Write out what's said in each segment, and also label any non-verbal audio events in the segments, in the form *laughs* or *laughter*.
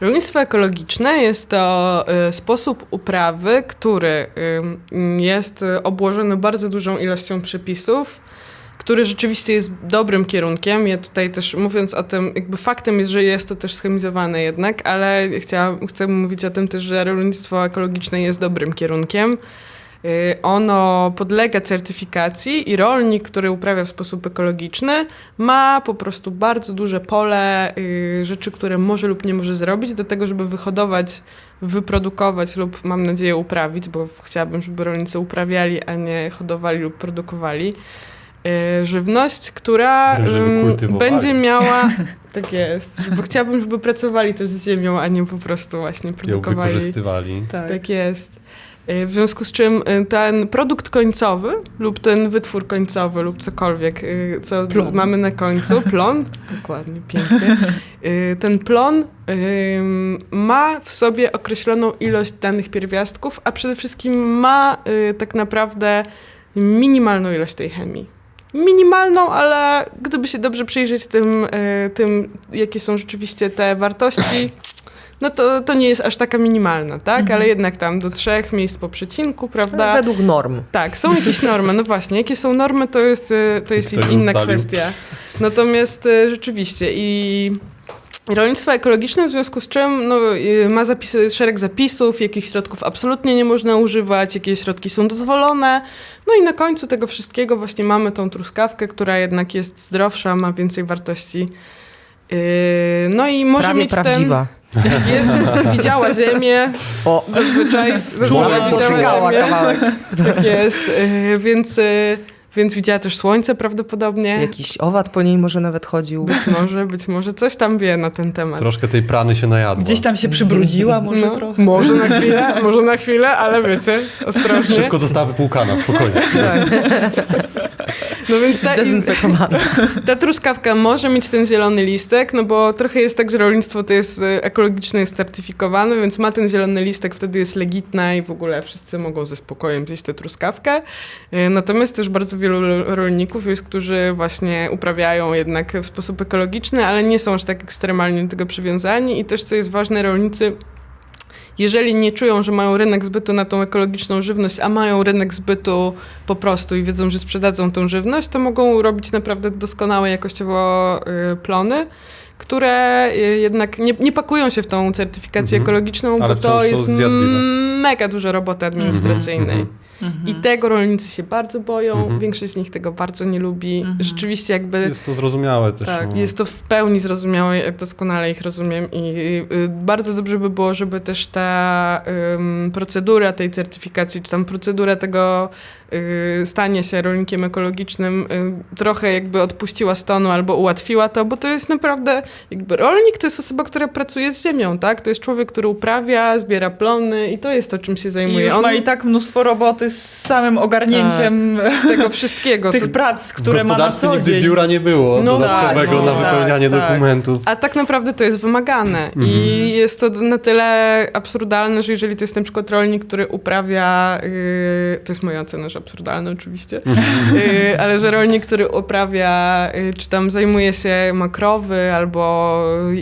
Rolnictwo ekologiczne jest to y, sposób uprawy, który y, jest obłożony bardzo dużą ilością przepisów, który rzeczywiście jest dobrym kierunkiem. Ja tutaj też mówiąc o tym, jakby faktem jest, że jest to też schemizowane jednak, ale chciałam, chcę mówić o tym też, że rolnictwo ekologiczne jest dobrym kierunkiem. Y, ono podlega certyfikacji i rolnik, który uprawia w sposób ekologiczny, ma po prostu bardzo duże pole y, rzeczy, które może lub nie może zrobić, do tego, żeby wyhodować, wyprodukować lub mam nadzieję uprawić, bo chciałabym, żeby rolnicy uprawiali, a nie hodowali lub produkowali y, żywność, która będzie miała. *laughs* Tak jest, bo chciałabym, żeby pracowali też z ziemią, a nie po prostu właśnie produkowali. Ją wykorzystywali. Tak. tak jest. Y, w związku z czym y, ten produkt końcowy lub ten wytwór końcowy lub cokolwiek, y, co plon. mamy na końcu, *laughs* plon, dokładnie, pięknie, ten plon ma w sobie określoną ilość danych pierwiastków, a przede wszystkim ma tak naprawdę minimalną ilość tej chemii. Minimalną, ale gdyby się dobrze przyjrzeć tym, tym jakie są rzeczywiście te wartości, *clears throat* no to, to nie jest aż taka minimalna, tak? Mhm. Ale jednak tam do trzech miejsc po przecinku, prawda? Według norm. Tak, są jakieś normy. No właśnie, jakie są normy, to jest, y, to jest inna kwestia. Natomiast y, rzeczywiście i rolnictwo ekologiczne, w związku z czym no, y, ma zapisy, szereg zapisów, jakich środków absolutnie nie można używać, jakie środki są dozwolone. No i na końcu tego wszystkiego właśnie mamy tą truskawkę, która jednak jest zdrowsza, ma więcej wartości. No i może Prawie mieć prawdziwa. ten *laughs* jest, widziała ziemię. O. Zazwyczaj, zazwyczaj widziała ziemię. kawałek. Tak jest, y, więc... Y, więc widziała też słońce prawdopodobnie. Jakiś owad po niej może nawet chodził. Być może, być może. Coś tam wie na ten temat. Troszkę tej prany się najadła. Gdzieś tam się przybrudziła może no, trochę. Może na chwilę, może na chwilę, ale wiecie, ostrożnie. Szybko została wypłukana, spokojnie. Tak. No więc ta, *laughs* ta truskawka może mieć ten zielony listek, no bo trochę jest tak, że rolnictwo to jest e, ekologiczne, jest certyfikowane, więc ma ten zielony listek, wtedy jest legitna i w ogóle wszyscy mogą ze spokojem zjeść tę truskawkę. E, natomiast też bardzo wielu rolników jest, którzy właśnie uprawiają jednak w sposób ekologiczny, ale nie są aż tak ekstremalnie do tego przywiązani i też co jest ważne, rolnicy jeżeli nie czują, że mają rynek zbytu na tą ekologiczną żywność, a mają rynek zbytu po prostu i wiedzą, że sprzedadzą tą żywność, to mogą robić naprawdę doskonałe jakościowo y, plony które y, jednak nie, nie, pakują się w tą certyfikację mhm. ekologiczną, Ale bo to jest mega dużo roboty administracyjnej. Mhm. Mhm. I tego rolnicy się bardzo boją, mhm. większość z nich tego bardzo nie lubi. Mhm. Rzeczywiście jakby... Jest to zrozumiałe też. Tak, no. jest to w pełni zrozumiałe, jak doskonale ich rozumiem i y, bardzo dobrze by było, żeby też ta y, procedura tej certyfikacji, czy tam procedura tego Y, stanie się rolnikiem ekologicznym y, trochę jakby odpuściła stonu albo ułatwiła to, bo to jest naprawdę jakby rolnik to jest osoba, która pracuje z ziemią, tak? To jest człowiek, który uprawia, zbiera plony i to jest to, czym się zajmuje. I już On ma i tak mnóstwo roboty z samym ogarnięciem tak, *laughs* tego wszystkiego. tych prac, które ma na co nigdy biura nie było no dodatkowego tak, na wypełnianie tak, dokumentów. A tak naprawdę to jest wymagane mhm. i jest to na tyle absurdalne, że jeżeli to jest na przykład rolnik, który uprawia, yy, to jest moja ocena, że absurdalne oczywiście, y, ale że rolnik, który uprawia, y, czy tam zajmuje się makrowy albo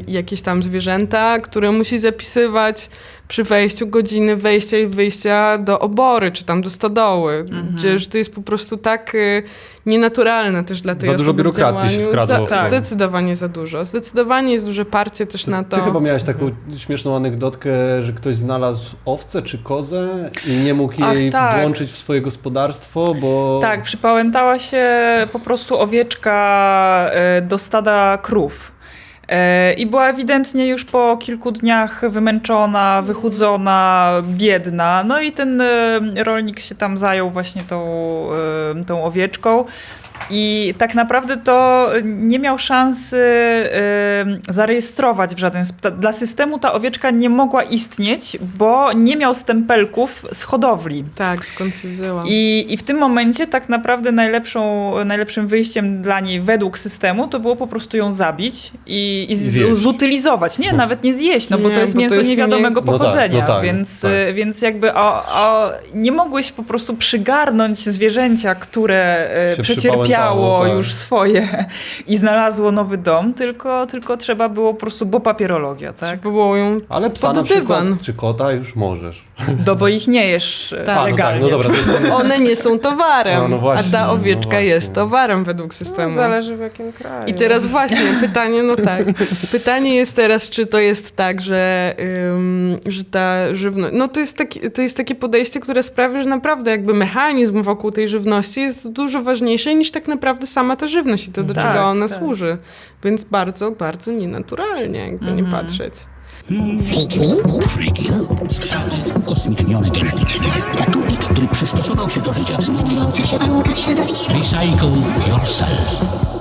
jakieś tam zwierzęta, które musi zapisywać przy wejściu godziny wejścia i wyjścia do obory, czy tam do stodoły. Mhm. Że, że to jest po prostu tak y, nienaturalne też dla tej za osoby dużo biurokracji się wkradło. Za, tak. Zdecydowanie za dużo. Zdecydowanie jest duże parcie też ty, na to. Ty chyba miałeś taką śmieszną anegdotkę, że ktoś znalazł owcę czy kozę i nie mógł jej Ach, tak. włączyć w swoje gospodarstwo, bo... Tak, przypałętała się po prostu owieczka y, do stada krów. I była ewidentnie już po kilku dniach wymęczona, wychudzona, biedna. No i ten e, rolnik się tam zajął właśnie tą, e, tą owieczką. I tak naprawdę to nie miał szansy y, zarejestrować w żaden sposób. Dla systemu ta owieczka nie mogła istnieć, bo nie miał stempelków z hodowli. Tak, skąd się wzięła. I, i w tym momencie tak naprawdę najlepszą, najlepszym wyjściem dla niej według systemu to było po prostu ją zabić i, i z, zutylizować. Nie, nawet nie zjeść, no bo nie, to jest bo mięso to jest niewiadomego nie... pochodzenia, no tak, no tak, więc, tak. więc jakby o, o, nie mogłeś po prostu przygarnąć zwierzęcia, które się przecierpiało wysypiało tak. już swoje i znalazło nowy dom, tylko, tylko trzeba było po prostu, bo papierologia, tak? Trzeba było ją Ale psa na przykład, czy kota już możesz. Do, bo ich nie jesz e, tak, legalnie. No tak, no dobra, jest... One nie są towarem, no, no właśnie, a ta no owieczka no jest towarem według systemu. zależy w jakim kraju. I teraz właśnie pytanie, no tak, pytanie jest teraz, czy to jest tak, że, ym, że ta żywność, no to jest, taki, to jest takie podejście, które sprawia, że naprawdę jakby mechanizm wokół tej żywności jest dużo ważniejszy niż tak naprawdę sama ta żywność i to, do tak, czego ona tak. służy. Więc bardzo, bardzo nienaturalnie, jakby mm -hmm. nie mhm. patrzeć. Fake me? Freaky. Kształty ukosmicznione genetycznie. Gatunek, który przystosował się do życia w zmieniających się warunkach środowiska. Recycle yourself.